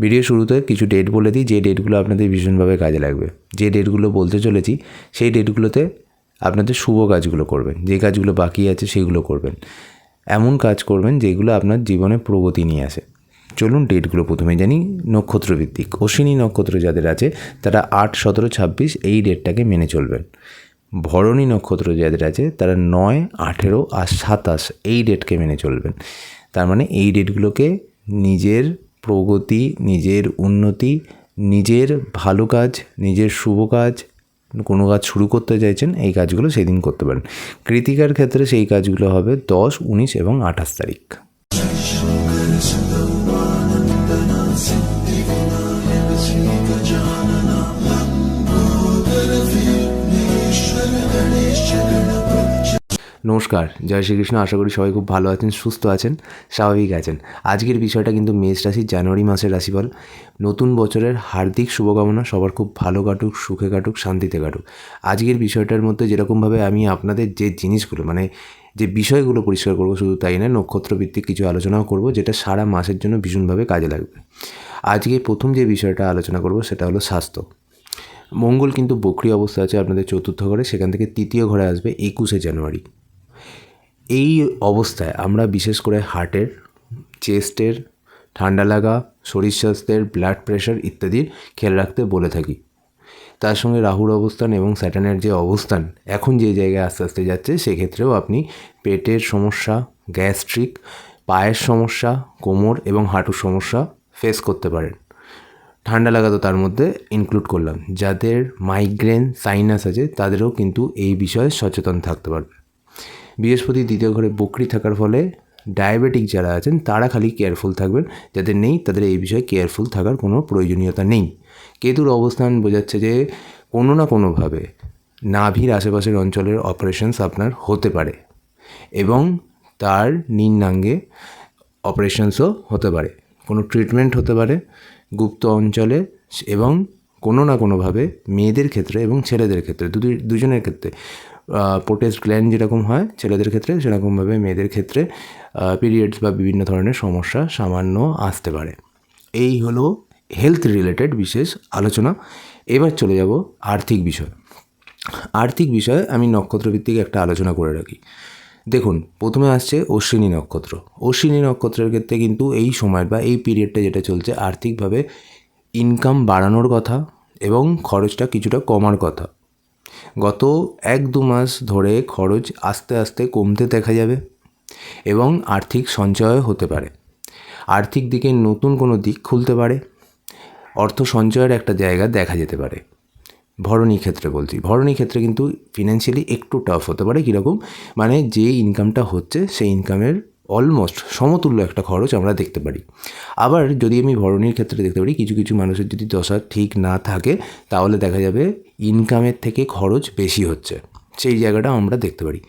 Video শুরুতে কিছু date বলে দিই, যে ডেটগুলো আপনাদের ভীষণভাবে কাজে লাগবে। যে ডেটগুলো বলতে চলেছি, সেই ডেটগুলোতে আপনাদের শুভ কাজগুলো করবেন। যে কাজগুলো বাকি আছে, সেগুলো করবেন। এমন কাজ করবেন, যেগুলো আপনার জীবনে প্রগতি নিয়ে আসে। চলুন ডেটগুলো প্রথমে জানি নক্ষত্রভিত্তিক অশ্বিনী নক্ষত্র যাদের আছে, তারা আট, সতেরো, ছাব্বিশ, এই ডেটটাকে মেনে চলবেন। ভরণী নক্ষত্র যাদের আছে, তারা নয়, আঠেরো আর সাতাশ, এই ডেটকে মেনে চলবেন। তার মানে এই ডেটগুলোকে নিজের প্রগতি, নিজের উন্নতি, নিজের ভালো কাজ, নিজের শুভ কাজ, কোনো কাজ শুরু করতে চাইছেন, এই কাজগুলো সেদিন করতে পারেন। কৃতিকার ক্ষেত্রে সেই কাজগুলো হবে দশ, উনিশ এবং আঠাশ তারিখ। নমস্কার, জয় শ্রীকৃষ্ণ, আশা করি সবাই খুব ভালো আছেন, সুস্থ আছেন, স্বাভাবিক আছেন। আজকের বিষয়টা কিন্তু মেষ রাশি, জানুয়ারি মাসের রাশিফল। নতুন বছরের হার্দিক শুভকামনা, সবার খুব ভালো কাটুক, সুখে কাটুক, শান্তিতে কাটুক। আজকের বিষয়টার মধ্যে যেরকমভাবে আমি আপনাদের যে জিনিসগুলো মানে যে বিষয়গুলো পরিষ্কার করব, শুধু তাই নয় নক্ষত্র ভিত্তিক কিছু আলোচনাও করব, যেটা সারা মাসের জন্য ভীষণভাবে কাজে লাগবে। আজকে প্রথম যে বিষয়টা আলোচনা করব, সেটা হলো স্বাস্থ্য। মঙ্গল কিন্তু বকরি অবস্থা আছে আপনাদের চতুর্থ ঘরে, সেখান থেকে তৃতীয় ঘরে আসবে একুশে জানুয়ারি। এই অবস্থায় আমরা বিশেষ করে হার্টের, চেস্টের, ঠান্ডা লাগা, শরীর স্বাস্থ্যের ব্লাড প্রেশার ইত্যাদির খেয়াল রাখতে বলে থাকি। তার সঙ্গে রাহুর অবস্থান এবং স্যাটানের যে অবস্থান এখন যে জায়গায় আস্তে আস্তে যাচ্ছে, সেক্ষেত্রেও আপনি পেটের সমস্যা, গ্যাস্ট্রিক, পায়ের সমস্যা, কোমর এবং হাঁটুর সমস্যা ফেস করতে পারেন। ঠান্ডা লাগা তো তার মধ্যে ইনক্লুড করলাম। যাদের মাইগ্রেন সাইনাস আছে, তাদেরও কিন্তু এই বিষয়ে সচেতন থাকতে পারবে বৃহস্পতি দ্বিতীয় ঘরে বকরি থাকার ফলে ডায়াবেটিক যারা আছেন, তারা খালি কেয়ারফুল থাকবেন। যাদের নেই, তাদের এই বিষয়ে কেয়ারফুল থাকার কোনো প্রয়োজনীয়তা নেই। কেতুর অবস্থান বোঝাচ্ছে যে কোনো না কোনোভাবে নাভির আশেপাশের অঞ্চলের অপারেশনস আপনার হতে পারে এবং তার নিম্নাঙ্গে অপারেশনসও হতে পারে। কোনো ট্রিটমেন্ট হতে পারে গুপ্ত অঞ্চলে এবং কোনো না কোনোভাবে মেয়েদের ক্ষেত্রে এবং ছেলেদের ক্ষেত্রে দুজনের ক্ষেত্রে। পোটেস্ট গ্ল্যান্ড যেরকম হয় ছেলেদের ক্ষেত্রে, সেরকমভাবে মেয়েদের ক্ষেত্রে পিরিয়ডস বা বিভিন্ন ধরনের সমস্যা সামান্য আসতে পারে। এই হলো হেলথ রিলেটেড বিশেষ আলোচনা। এবার চলে যাব আর্থিক বিষয়। আর্থিক বিষয়ে আমি নক্ষত্রভিত্তিক একটা আলোচনা করে রাখি। দেখুন, প্রথমে আসছে অশ্বিনী নক্ষত্র। অশ্বিনী নক্ষত্রের ক্ষেত্রে কিন্তু এই সময় বা এই পিরিয়ডটা যেটা চলছে, আর্থিকভাবে ইনকাম বাড়ানোর কথা এবং খরচটা কিছুটা কমার কথা। গত এক দু মাস ধরে খরচ আস্তে আস্তে কমতে দেখা যাবে এবং আর্থিক সঞ্চয় হতে পারে। আর্থিক দিকে নতুন কোনো দিক খুলতে পারে। অর্থ সঞ্চয়ের একটা জায়গা দেখা যেতে পারে। ভরণী ক্ষেত্রে বলছি। ভরণী ক্ষেত্রে কিন্তু ফিনান্সিয়ালি একটু টাফ হতে পারে। কীরকম? মানে যে ইনকামটা হচ্ছে সেই ইনকামের অলমোস্ট সমতুল্য একটা খরচ আমরা দেখতে পারি। আবার যদি আমি ভরণীর ক্ষেত্রে দেখতে পারি, কিছু কিছু মানুষের যদি দশা ঠিক না থাকে, তাহলে দেখা যাবে ইনকামের থেকে খরচ বেশি হচ্ছে। সেই জায়গাটা আমরা দেখতে পারি।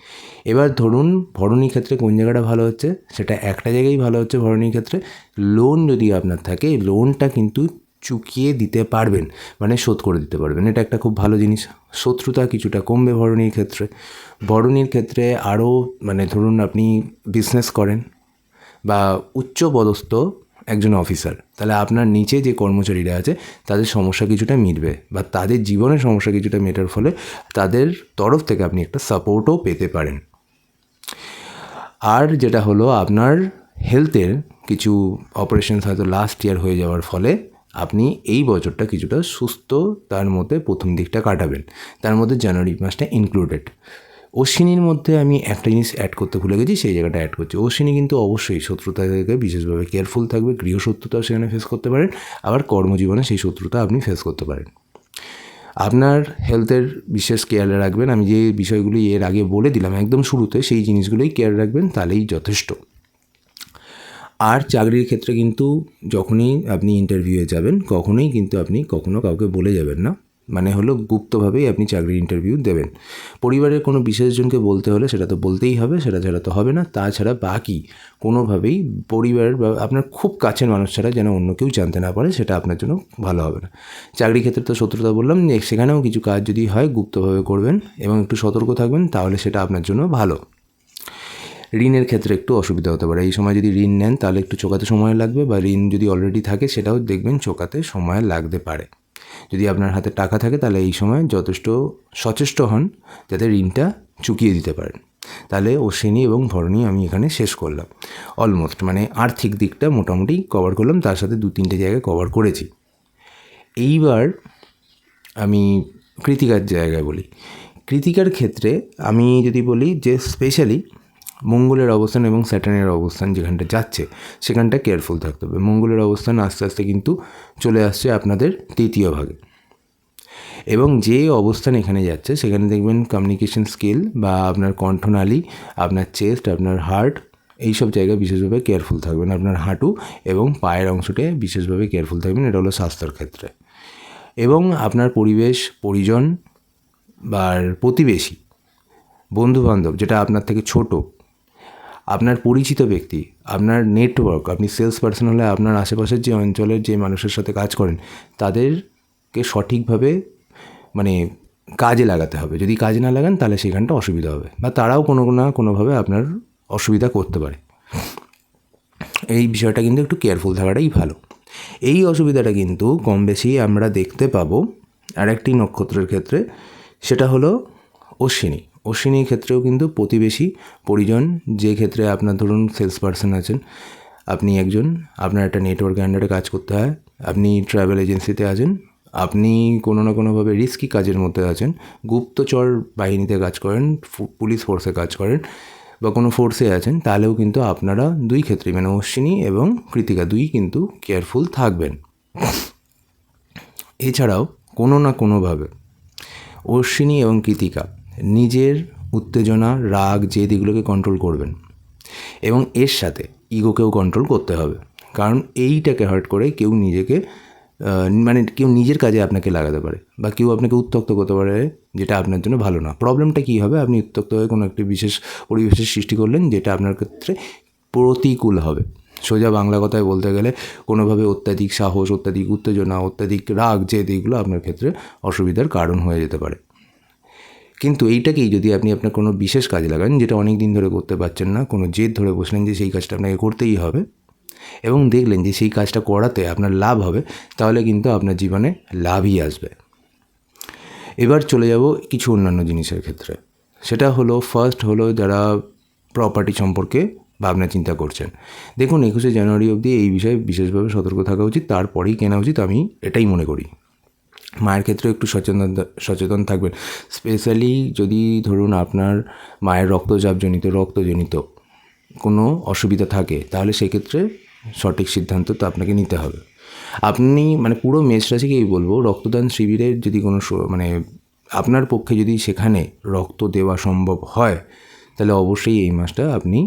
এবার ধরুন ভরণীর ক্ষেত্রে কোন জায়গাটা ভালো হচ্ছে? সেটা একটা জায়গায় ভালো হচ্ছে ভরণীর ক্ষেত্রে। লোন যদি আপনার থাকে লোনটা কিন্তু চুকিয়ে দিতে পারবেন মানে শোধ করে দিতে পারবেন। এটা একটা খুব ভালো জিনিস। শত্রুতা কিছুটা কমবে ভরণীর ক্ষেত্রে। ভরণীর ক্ষেত্রে আরও মানে ধরুন আপনি বিজনেস করেন বা উচ্চ পদস্থ একজন অফিসার। তাহলে আপনার নিচে যে কর্মচারীরা আছে, তাদের সমস্যা কিছুটা মিটবে বা তাদের জীবনের সমস্যা কিছুটা মেটার ফলে তাদের তরফ থেকে আপনি একটা সাপোর্টও পেতে পারেন। আর যেটা হলো আপনার হেলথের কিছু অপারেশনস হয়তো লাস্ট ইয়ার হয়ে যাওয়ার ফলে আপনি এই বছরটা কিছুটা সুস্থ তার মধ্যে প্রথম দিকটা কাটাবেন। তার মধ্যে জানুয়ারি মাসটা ইনক্লুডেড অশ্বিনীর মধ্যে আমি একটা জিনিস অ্যাড করতে ভুলে গেছি, সেই জায়গাটা অ্যাড করছি। অশ্বিনী কিন্তু অবশ্যই শত্রুতা থেকে বিশেষভাবে কেয়ারফুল থাকবে গৃহশত্রুতাও সেখানে ফেস করতে পারেন, আবার কর্মজীবনে সেই শত্রুতা আপনি ফেস করতে পারেন। আপনার হেলথের বিশেষ কেয়ার রাখবেন, আমি যে বিষয়গুলি এর আগে বলে দিলাম একদম শুরুতে, সেই জিনিসগুলোই কেয়ার রাখবেন, তাহলেই যথেষ্ট। আর চাকরির ক্ষেত্রে কিন্তু যখনই আপনি ইন্টারভিউয়ে যাবেন, কখনোই কিন্তু আপনি কখনো কাউকে বলে যাবেন না। মানে হলো গুপ্তভাবেই আপনি চাকরির ইন্টারভিউ দেবেন। পরিবারের কোনো বিশেষজনকে বলতে হলে সেটা তো বলতেই হবে, সেটা ছাড়া তো হবে না। তাছাড়া বাকি কোনোভাবেই পরিবারের বা আপনার খুব কাছের মানুষ ছাড়া যেন অন্য কেউ জানতে না পারে, সেটা আপনার জন্য ভালো হবে না। চাকরি ক্ষেত্রে তো শত্রুতা বললাম সেখানেও কিছু কাজ যদি হয় গুপ্তভাবে করবেন এবং একটু সতর্ক থাকবেন, তাহলে সেটা আপনার জন্য ভালো। ঋণের ক্ষেত্রে একটু অসুবিধা হতে পারে। এই সময় যদি ঋণ নেন, তাহলে একটু চোকাতে সময় লাগবে বা ঋণ যদি অলরেডি থাকে, সেটাও দেখবেন চোকাতে সময় লাগতে পারে। যদি আপনার হাতে টাকা থাকে, তাহলে এই সময় যথেষ্ট সচেষ্ট হন যাতে ঋণটা চুকিয়ে দিতে পারেন। তাহলে অশ্বিনী এবং ভরণী আমি এখানে শেষ করলাম। অলমোস্ট মানে আর্থিক দিকটা মোটামুটি কভার করলাম, তার সাথে দু তিনটে জায়গায় কভার করেছি। এইবার আমি কৃতিকার জায়গায় বলি। কৃতিকার ক্ষেত্রে আমি যদি বলি যে স্পেশালি মঙ্গলের অবস্থান এবং স্যাটার্নের অবস্থান যেখানটা যাচ্ছে, সেখানটা কেয়ারফুল থাকতে হবে। মঙ্গলের অবস্থান আস্তে আস্তে কিন্তু চলে আসছে আপনাদের তৃতীয় ভাগে। এবং যে অবস্থান এখানে যাচ্ছে, সেখানে দেখবেন কমিউনিকেশন স্কিল বা আপনার কণ্ঠনালী আপনার চেস্ট আপনার হার্ট এইসব জায়গায় বিশেষভাবে কেয়ারফুল থাকবেন। আপনার হাঁটু এবং পায়ের অংশটে বিশেষভাবে কেয়ারফুল থাকবেন। এটা হলো স্বাস্থ্যের ক্ষেত্রে। এবং আপনার পরিবেশ, পরিজন বা প্রতিবেশী, বন্ধুবান্ধব, যেটা আপনার থেকে ছোট আপনার পরিচিত ব্যক্তি, আপনার নেটওয়ার্ক আপনি সেলস পার্সন হলে আপনার আশেপাশের যে অঞ্চলের যে মানুষের সাথে কাজ করেন, তাদেরকে সঠিকভাবে মানে কাজে লাগাতে হবে। যদি কাজে না লাগান, তাহলে সেখানটা অসুবিধা হবে বা তারাও কোনো না কোনোভাবে আপনার অসুবিধা করতে পারে। এই বিষয়টা কিন্তু একটু কেয়ারফুল থাকাটাই ভালো। এই অসুবিধাটা কিন্তু কম বেশি আমরা দেখতে পাবো আরেকটি নক্ষত্রের ক্ষেত্রে, সেটা হলো অশ্বিনী। অশ্বিনীর ক্ষেত্রেও কিন্তু প্রতিবেশী পরিজন, যে ক্ষেত্রে আপনার ধরুন সেলস পার্সন আছেন, আপনি একজন, আপনার একটা নেটওয়ার্ক আন্ডারে কাজ করতে হয়, আপনি ট্রাভেল এজেন্সিতে আছেন, আপনি কোনো না কোনোভাবে রিস্কি কাজের মধ্যে আছেন, গুপ্তচর বাহিনীতে কাজ করেন পুলিশ ফোর্সে কাজ করেন, বা কোনো ফোর্সে আছেন, তাহলেও কিন্তু আপনারা দুই ক্ষেত্রেই মানে অশ্বিনী এবং কৃতিকা দুই কিন্তু কেয়ারফুল থাকবেন। এছাড়াও কোনো না কোনোভাবে অশ্বিনী এবং কৃতিকা নিজের উত্তেজনা, রাগ, জেদ এগুলোকে কন্ট্রোল করবেন। এবং এর সাথে ইগোকেও কন্ট্রোল করতে হবে। কারণ এইটাকে হার্ট করে কেউ নিজেকে মানে কেউ নিজের কাজে আপনাকে লাগাতে পারে বা কেউ আপনাকে উত্তক্ত করতে পারে যেটা আপনার জন্য ভালো না। প্রবলেমটা কী হবে? আপনি উত্তক্ত হয়ে কোনো একটি বিশেষ পরিবেশের সৃষ্টি করলেন যেটা আপনার ক্ষেত্রে প্রতিকূল হবে। সোজা বাংলা কথায় বলতে গেলে কোনোভাবে অত্যাধিক সাহস, অত্যাধিক উত্তেজনা, অত্যাধিক রাগ, জেদ এইগুলো আপনার ক্ষেত্রে অসুবিধার কারণ হয়ে যেতে পারে। কিন্তু এইটাকেই যদি আপনি আপনার কোনো বিশেষ কাজে লাগান, যেটা অনেক দিন ধরে করতে পারছেন না, কোনো জেদ ধরে বসলেন যে সেই কাজটা আপনাকে করতেই হবে এবং দেখলেন যে সেই কাজটা করাতে আপনার লাভ হবে, তাহলে কিন্তু আপনার জীবনে লাভই আসবে। এবার চলে যাব কিছু অন্যান্য জিনিসের ক্ষেত্রে। সেটা হলো ফার্স্ট হলো যারা প্রপার্টি সম্পর্কে ভাবনা চিন্তা করছেন। দেখুন, একুশে জানুয়ারি অবধি এই বিষয়ে বিশেষভাবে সতর্ক থাকা উচিত, তারপরেই কেনা উচিত, আমি এটাই মনে করি। মায়ের ক্ষেত্রেও একটু সচেতন সচেতন থাকবেন। স্পেশালি যদি ধরুন আপনার মায়ের রক্তচাপজনিত, রক্তজনিত কোনো অসুবিধা থাকে, তাহলে সেক্ষেত্রে সঠিক সিদ্ধান্ত তো আপনাকে নিতে হবে। আপনি মানে পুরো মেষ রাশিকেই বলব, রক্তদান শিবিরের যদি কোনো মানে আপনার পক্ষে যদি সেখানে রক্ত দেওয়া সম্ভব হয়, তাহলে অবশ্যই এই মাসটা আপনি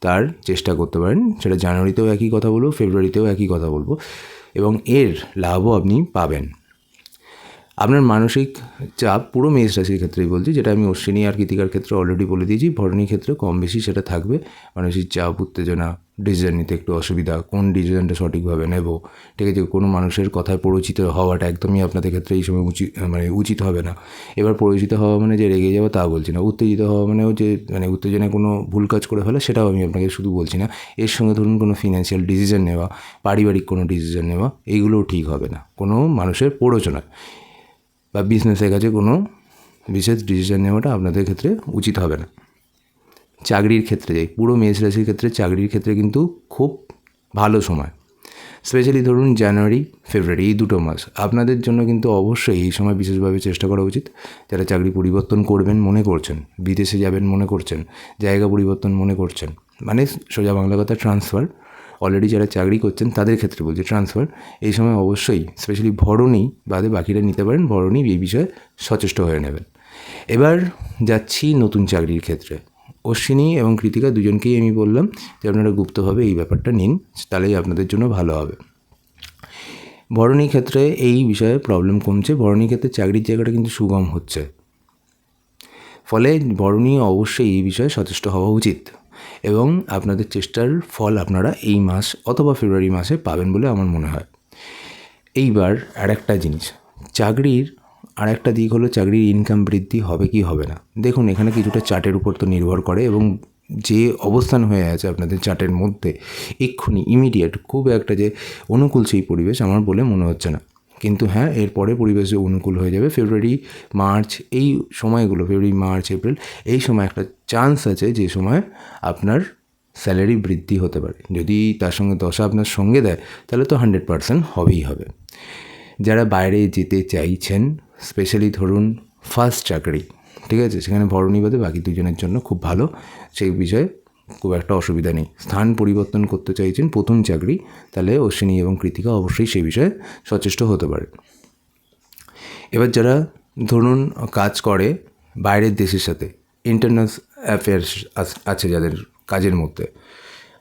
তার চেষ্টা করতে পারেন। সেটা জানুয়ারিতেও একই কথা বলব, ফেব্রুয়ারিতেও একই কথা বলব এবং এর লাভও আপনি পাবেন। আপনার মানসিক চাপ পুরো মেষ রাশির ক্ষেত্রেই বলছি, যেটা আমি অশ্বিনী আর কৃতিকার ক্ষেত্রে অলরেডি বলে দিয়েছি ভরণীর ক্ষেত্রে কম বেশি সেটা থাকবে। মানসিক চাপ, উত্তেজনা ডিসিশন নিতে একটু অসুবিধা, কোন ডিসিশনটা সঠিকভাবে নেব? ঠিক আছে, কোনো মানুষের কথায় পরিচিত হওয়াটা একদমই আপনাদের ক্ষেত্রে এই সময় উচিত মানে উচিত হবে না। এবার পরিচিত হওয়া মানে যে রেগে যাওয়া তা বলছি না। উত্তেজিত হওয়া মানেও যে মানে উত্তেজনায় কোনো ভুল কাজ করে ফেলে সেটাও আমি আপনাকে শুধু বলছি না। এর সঙ্গে ধরুন কোনো ফিনান্সিয়াল ডিসিশন নেওয়া, পারিবারিক কোনো ডিসিশন নেওয়া এইগুলোও ঠিক হবে না। কোনো মানুষের প্ররোচনা বা বিজনেসের কাছে কোনো বিশেষ ডিসিশন নেওয়াটা আপনাদের ক্ষেত্রে উচিত হবে না। চাকরির ক্ষেত্রে যাই, পুরো মেষ রাশির ক্ষেত্রে চাকরির ক্ষেত্রে কিন্তু খুব ভালো সময়। স্পেশালি ধরুন জানুয়ারি ফেব্রুয়ারি এই দুটো মাস। আপনাদের জন্য কিন্তু অবশ্যই এই সময় বিশেষভাবে চেষ্টা করা উচিত। যারা চাকরি পরিবর্তন করবেন মনে করছেন, বিদেশে যাবেন মনে করছেন, জায়গা পরিবর্তন মনে করছেন মানে সোজা বাংলা কথা ট্রান্সফার অলরেডি যারা চাকরি করছেন তাদের ক্ষেত্রে বলছি ট্রান্সফার এই সময় অবশ্যই স্পেশালি ভরণী বাদে বাকিরা নিতে পারেন, ভরণী এই বিষয়ে সচেষ্ট হয়ে নেবেন। এবার যাচ্ছি নতুন চাকরির ক্ষেত্রে। অশ্বিনী এবং কৃতিকা দুজনকেই আমি বললাম যে আপনারা গুপ্তভাবে এই ব্যাপারটা নিন, তাহলেই আপনাদের জন্য ভালো হবে। ভরণী ক্ষেত্রে এই বিষয়ে প্রবলেম কমছে। ভরণী ক্ষেত্রে চাকরির জায়গাটা কিন্তু সুগম হচ্ছে। ফলে বরণী অবশ্যই এই বিষয়ে সচেষ্ট হওয়া উচিত। এবং আপনাদের চেষ্টার ফল আপনারা এই মাস অথবা ফেব্রুয়ারি মাসে পাবেন বলে আমার মনে হয়। এইবার আর একটা জিনিস, চাকরির আর একটা দিক হলো চাকরির ইনকাম বৃদ্ধি হবে কি হবে না। দেখুন, এখানে কিছুটা চার্টের উপর তো নির্ভর করে এবং যে অবস্থান হয়ে আছে আপনাদের চার্টের মধ্যে, এক্ষুনি ইমিডিয়েট খুব একটা যে অনুকূল সেই পরিবেশ আমার বলে মনে হচ্ছে না। কিন্তু হ্যাঁ এরপরে পরিবেশ অনুকূল হয়ে যাবে। ফেব্রুয়ারি, মার্চ, এই সময়গুলো, ফেব্রুয়ারি, মার্চ, এপ্রিল, এই সময় একটা চান্স আছে যে সময় আপনার স্যালারি বৃদ্ধি হতে পারে। যদি তার সঙ্গে দশা আপনার সঙ্গে দেয়, তাহলে তো হান্ড্রেড পারসেন্ট হবেই হবে। যারা বাইরে যেতে চাইছেন স্পেশালি ধরুন ফার্স্ট চাকরি, ঠিক আছে? সেখানে ভরণী বাদে বাকি দুজনের জন্য খুব ভালো। সেই বিষয়ে খুব একটা অসুবিধা নেই। স্থান পরিবর্তন করতে চাইছেন প্রথম চাকরি, তাহলে অশ্বিনী এবং কৃতিকা অবশ্যই সেই বিষয়ে সচেষ্ট হতে পারে। এবার যারা ধরুন কাজ করে বাইরের দেশের সাথে ইন্টারন্যাশ অ্যাফেয়ার্স আছে যাদের কাজের মধ্যে,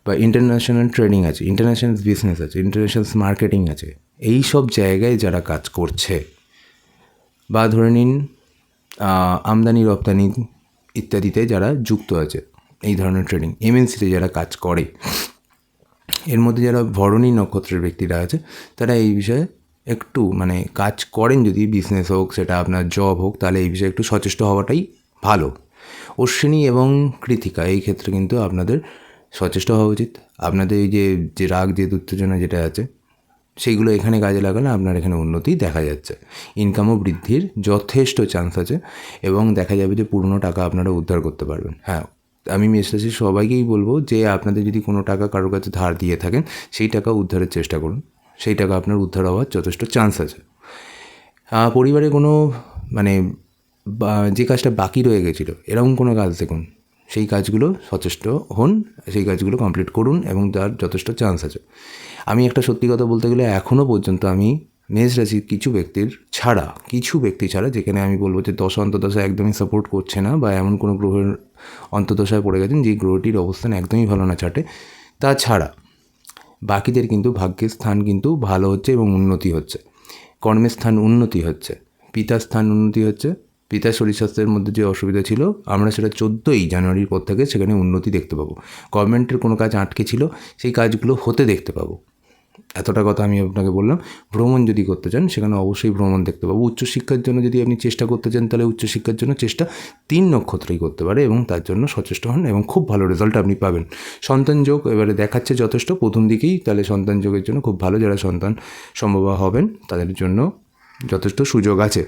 বা ইন্টারন্যাশনাল ট্রেনিং আছে ইন্টারন্যাশনাল বিজনেস আছে ইন্টারন্যাশনাল মার্কেটিং আছে, এই সব জায়গায় যারা কাজ করছে, বা ধরে নিন আমদানি রপ্তানি ইত্যাদিতে যারা যুক্ত আছে এই ধরনের ট্রেডিং এমএনসিতে যারা কাজ করে, এর মধ্যে যারা ভরণী নক্ষত্রের ব্যক্তিরা আছে, তারা এই বিষয়ে একটু মানে কাজ করেন যদি বিজনেস হোক, সেটা আপনার জব হোক, তাহলে এই বিষয়ে একটু সচেষ্ট হওয়াটাই ভালো। অশ্বিনী এবং কৃতিকা, এই ক্ষেত্রে কিন্তু আপনাদের সচেষ্ট হওয়া উচিত। আপনাদের এই যে যে রাগ, যে উত্তেজনা যেটা আছে সেইগুলো এখানে কাজে লাগালে আপনার এখানে উন্নতি দেখা যাচ্ছে। ইনকামও বৃদ্ধির যথেষ্ট চান্স আছে এবং দেখা যাবে যে পুরনো টাকা আপনারা উদ্ধার করতে পারবেন। হ্যাঁ আমি মেসেজে সবাইকেই বলব যে আপনাদের যদি কোনো টাকা কারোর কাছে ধার দিয়ে থাকেন, সেই টাকা উদ্ধারের চেষ্টা করুন। সেই টাকা আপনার উদ্ধার হওয়ার যথেষ্ট চান্স আছে। পরিবারে কোনো মানে যে কাজটা বাকি রয়ে গেছিল, এরকম কোনো কাজ দেখুন। সেই কাজগুলো সচেষ্ট হন, সেই কাজগুলো কমপ্লিট করুন এবং তার যথেষ্ট চান্স আছে। আমি একটা সত্যি কথা বলতে গেলে এখনও পর্যন্ত আমি মেষ রাশির কিছু ব্যক্তির ছাড়া, কিছু ব্যক্তি ছাড়া, যেখানে আমি বলব যে দশ অন্তদশা একদমই সাপোর্ট করছে না বা এমন কোনো গ্রহের অন্তদশায় পড়ে গেছেন যে গ্রহটির অবস্থান একদমই ভালো না চাটে, তাছাড়া বাকিদের কিন্তু ভাগ্যের স্থান কিন্তু ভালো হচ্ছে এবং উন্নতি হচ্ছে। কর্মের স্থান উন্নতি হচ্ছে, পিতার স্থান উন্নতি হচ্ছে, পিতার শরীর স্বাস্থ্যের মধ্যে যে অসুবিধা ছিল, আমরা সেটা চোদ্দোই জানুয়ারির পর থেকে সেখানে উন্নতি দেখতে পাবো। গভর্নমেন্টের কোনো কাজ আটকে ছিল, সেই কাজগুলো হতে দেখতে পাবো। এতটা কথা আমি আপনাকে বললাম। ভ্রমণ যদি করতে চান, সেখানে অবশ্যই ভ্রমণ দেখতে পাবো। উচ্চশিক্ষার জন্য যদি আপনি চেষ্টা করতে চান, তাহলে উচ্চশিক্ষার জন্য চেষ্টা তিন নক্ষত্রই করতে পারে এবং তার জন্য সচেষ্ট হন এবং খুব ভালো রেজাল্ট আপনি পাবেন। সন্তান যোগ এবারে দেখাচ্ছে যথেষ্ট। প্রথম দিকেই তাহলে সন্তান যোগের জন্য খুব ভালো যারা সন্তান সম্ভব হবেন, তাদের জন্য যথেষ্ট সুযোগ আছে।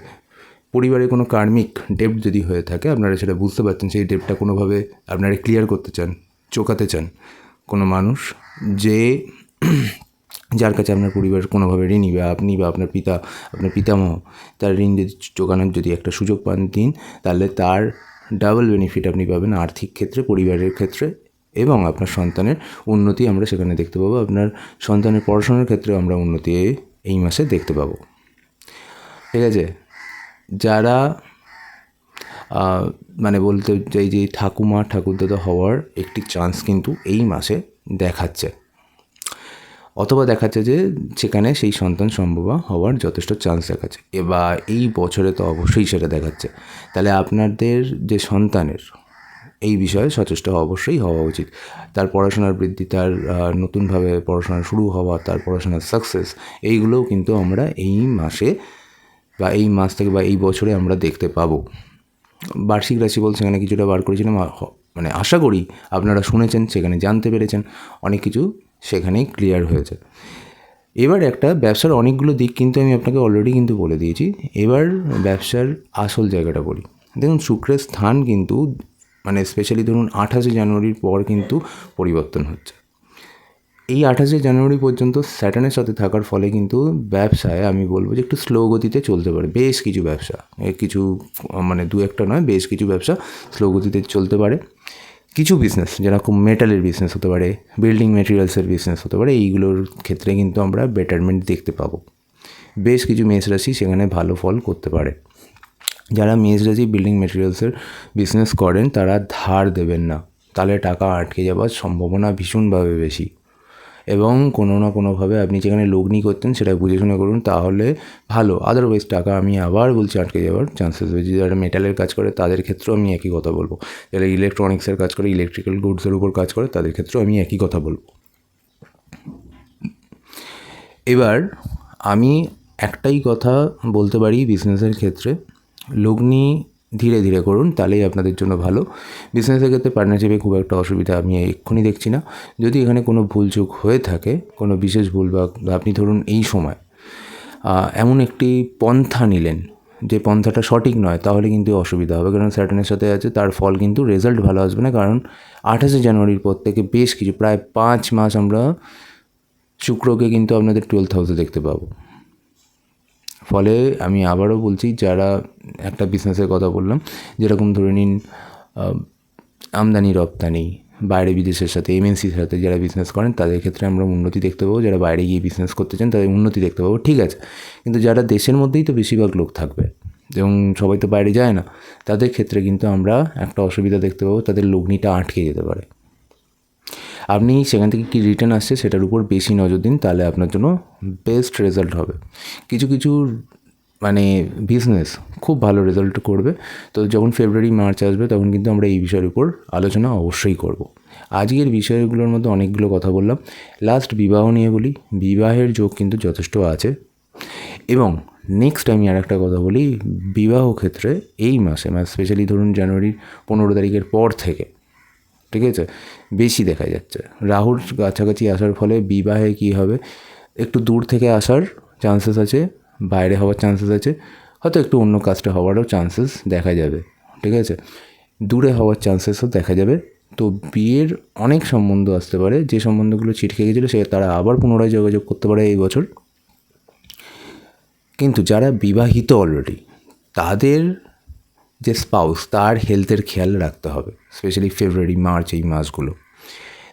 পরিবারে কোনো কার্মিক ডেপ যদি হয়ে থাকে, আপনারা সেটা বুঝতে পারছেন, সেই ডেপটা কোনোভাবে আপনারা ক্লিয়ার করতে চান, চোকাতে চান। কোনো মানুষ যে যার কাছে আপনার পরিবার কোনোভাবে ঋণী বা আপনি বা আপনার পিতা, আপনার পিতামহ, তার ঋণ যদি চোকানোর যদি একটা সুযোগ পান দিন, তাহলে তার ডাবল বেনিফিট আপনি পাবেন আর্থিক ক্ষেত্রে, পরিবারের ক্ষেত্রে এবং আপনার সন্তানের উন্নতি আমরা সেখানে দেখতে পাবো। আপনার সন্তানের পড়াশোনার ক্ষেত্রেও আমরা উন্নতি এই মাসে দেখতে পাবো। ঠিক আছে? যারা মানে বলতে চাই যে ঠাকুমা, ঠাকুরদাদা হওয়ার একটি চান্স কিন্তু এই মাসে দেখাচ্ছে। অথবা দেখাচ্ছে যে সেখানে সেই সন্তান সম্ভব হওয়ার যথেষ্ট চান্স দেখাচ্ছে। এবার এই বছরে তো অবশ্যই সেটা দেখাচ্ছে। তাহলে আপনাদের যে সন্তানের, এই বিষয়ে সচেষ্ট অবশ্যই হওয়া উচিত। তার পড়াশোনার বৃদ্ধি, তার নতুনভাবে পড়াশোনা শুরু হওয়া, তার পড়াশোনার সাকসেস এইগুলোও কিন্তু আমরা এই মাসে বা এই মাস থেকে বা এই বছরে আমরা দেখতে পাবো। বার্ষিক রাশিফল সেখানে কিছুটা বার করেছিলাম মানে আশা করি আপনারা শুনেছেন, সেখানে জানতে পেরেছেন। অনেক কিছু সেখানেই ক্লিয়ার হয়েছে এবার একটা ব্যবসার অনেকগুলো দিক কিন্তু আমি আপনাকে অলরেডি কিন্তু বলে দিয়েছি। এবার ব্যবসার আসল জায়গাটা বলি। দেখুন, শুক্রের স্থান কিন্তু মানে স্পেশালি ধরুন আঠাশে জানুয়ারির পর কিন্তু পরিবর্তন হচ্ছে। এই আঠাশে জানুয়ারি পর্যন্ত স্যাটার্নের সাথে থাকার ফলে কিন্তু ব্যবসায় আমি বলব যে একটু স্লো গতিতে চলতে পারে। বেশ কিছু ব্যবসা কিছু মানে দু একটা নয়, বেশ কিছু ব্যবসা স্লো গতিতে চলতে পারে। কিছু বিজনেস যেরকম মেটালের বিজনেস হতে পারে বিল্ডিং মেটেরিয়ালসের বিজনেস হতে পারে, এইগুলোর ক্ষেত্রে কিন্তু আমরা বেটারমেন্ট দেখতে পাবো। বেশ কিছু মেষ রাশি সেখানে ভালো ফল করতে পারে। যারা মেষ রাশি বিল্ডিং মেটেরিয়ালসের বিজনেস করেন, তারা ধার দেবেন না। তাহলে টাকা আটকে যাওয়ার সম্ভাবনা ভীষণভাবে বেশি। এবং কোনো না কোনোভাবে আপনি যেখানে লগ্নি করতেন সেটা বুঝে শুনে করুন, তাহলে ভালো। আদারওয়াইজ টাকা আমি আবার বলছি আটকে যাওয়ার চান্সেস রয়েছে। যারা মেটালের কাজ করে তাদের ক্ষেত্রেও আমি একই কথা বলব। যারা ইলেকট্রনিক্সের কাজ করে ইলেকট্রিক্যাল গুডসের উপর কাজ করে, তাদের ক্ষেত্রেও আমি একই কথা বলব। এবার আমি একটাই কথা বলতে পারি বিজনেসের ক্ষেত্রে। লগ্নি ধীরে ধীরে করুন, তাহলেই আপনাদের জন্য ভালো। বিজনেসের ক্ষেত্রে পার্টনারশিপে খুব একটা অসুবিধা আমি এক্ষুনি দেখছি না। যদি এখানে কোনো ভুলচুক হয়ে থাকে, কোনো বিশেষ ভুল বা আপনি ধরুন এই সময় এমন একটি পন্থা নিলেন, যে পন্থাটা সঠিক নয়, তাহলে কিন্তু অসুবিধা হবে। কারণ স্যাটার্নের সাথে আছে, তার ফল কিন্তু রেজাল্ট ভালো আসবে না। কারণ আঠাশে জানুয়ারির পর থেকে বেশ কিছু, প্রায় পাঁচ মাস আমরা শুক্রকে কিন্তু আপনাদের টুয়েলভ হাউসে দেখতে পাবো। ফলে আমি আবারও বলছি, যারা একটা বিজনেসের কথা বললাম, যেরকম ধরে নিন আমদানি, রপ্তানি, বাইরে বিদেশের সাথে এমএনসির সাথে যারা বিজনেস করেন, তাদের ক্ষেত্রে আমরা উন্নতি দেখতে পাবো। যারা বাইরে গিয়ে বিজনেস করতে চান, তাদের উন্নতি দেখতে পাবো। ঠিক আছে। কিন্তু যারা দেশের মধ্যেই তো বেশিরভাগ লোক থাকবে, এবং সবাই তো বাইরে যায় না, তাদের ক্ষেত্রে কিন্তু আমরা একটা অসুবিধা দেখতে পাবো, তাদের লগ্নিটা আটকে যেতে পারে। আপনি সেখান থেকে কী রিটার্ন আসছে সেটার উপর বেশি নজর দিন, তাহলে আপনার জন্য বেস্ট রেজাল্ট হবে। কিছু কিছু মানে বিজনেস খুব ভালো রেজাল্ট করবে। তো যখন ফেব্রুয়ারি মার্চ আসবে, তখন কিন্তু আমরা এই বিষয়ের উপর আলোচনা অবশ্যই করব। আজকের বিষয়গুলোর মধ্যে অনেকগুলো কথা বললাম। লাস্ট বিবাহ নিয়ে বলি। বিবাহের যোগ কিন্তু যথেষ্ট আছে। এবং নেক্সট আমি আর একটা কথা বলি। বিবাহ ক্ষেত্রে এই মাসে মানে স্পেশালি ধরুন জানুয়ারির পনেরো তারিখের পর থেকে ঠিক আছে? বেশি দেখা যাচ্ছে। রাহুর কাছাকাছি আসার ফলে বিবাহে কী হবে? একটু দূর থেকে আসার চান্সেস আছে, বাইরে হওয়ার চান্সেস আছে, হয়তো একটু অন্য কাজটা হওয়ারও চান্সেস দেখা যাবে, ঠিক আছে? দূরে হওয়ার চান্সেসও দেখা যাবে। তো বিয়ের অনেক সম্বন্ধ আসতে পারে, যে সম্বন্ধগুলো ছিটকে গেছিল সে তারা আবার পুনরায় যোগাযোগ করতে পারে এই বছর। কিন্তু যারা বিবাহিত অলরেডি তাদের যে স্পাউস তার হেলথের খেয়াল রাখতে হবে স্পেশালি ফেব্রুয়ারি মার্চ এই মাসগুলো।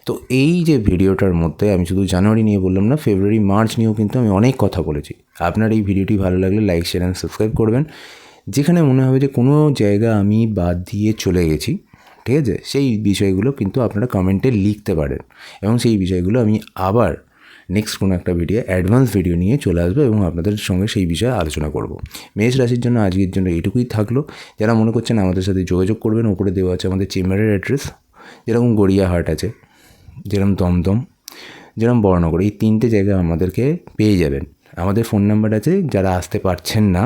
তো এই যে ভিডিওটার মধ্যে আমি শুধু জানুয়ারি নিয়ে বললাম না ফেব্রুয়ারি মার্চ নিয়েও কিন্তু আমি অনেক কথা বলেছি। আপনার এই ভিডিওটি ভালো লাগলে লাইক শেয়ার অ্যান্ড সাবস্ক্রাইব করবেন। যেখানে মনে হবে যে কোনো জায়গা আমি বাদ দিয়ে চলে গেছি, ঠিক আছে? সেই বিষয়গুলো কিন্তু আপনারা কমেন্টে লিখতে পারেন। এবং সেই বিষয়গুলো আমি আবার নেক্সট কোনো একটা ভিডিও অ্যাডভান্স ভিডিও নিয়ে চলে আসব এবং আপনাদের সঙ্গে সেই বিষয়ে আলোচনা করব। মেষ রাশির জন্য আজকের জন্য এটুকুই থাকল। যারা মনে করছেন আমাদের সাথে যোগাযোগ করবেন, ওপরে দেওয়া আছে আমাদের চেম্বারের অ্যাড্রেস যেরকম গড়িয়াহাট আছে, যেরকম দমদম, যেরকম বর্ণনগর, এই তিনটে জায়গা আমাদেরকে পেয়ে যাবেন। আমাদের ফোন নাম্বার আছে, যারা আসতে পারছেন না,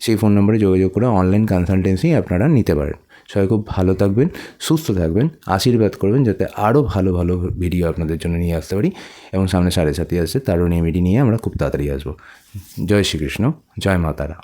সেই ফোন নাম্বারে যোগাযোগ করে অনলাইন কনসালটেন্সি আপনারা নিতে পারেন। সবাই খুব ভালো থাকবেন, সুস্থ থাকবেন, আশীর্বাদ করবেন যাতে আরও ভালো ভালো ভিডিও আপনাদের জন্য নিয়ে আসতে পারি এবং সামনে সাড়ে সাথে আসছে, তারও নিয়ে নিয়ে আমরা খুব তাড়াতাড়ি আসব। জয় শ্রীকৃষ্ণ, জয় মা তারা।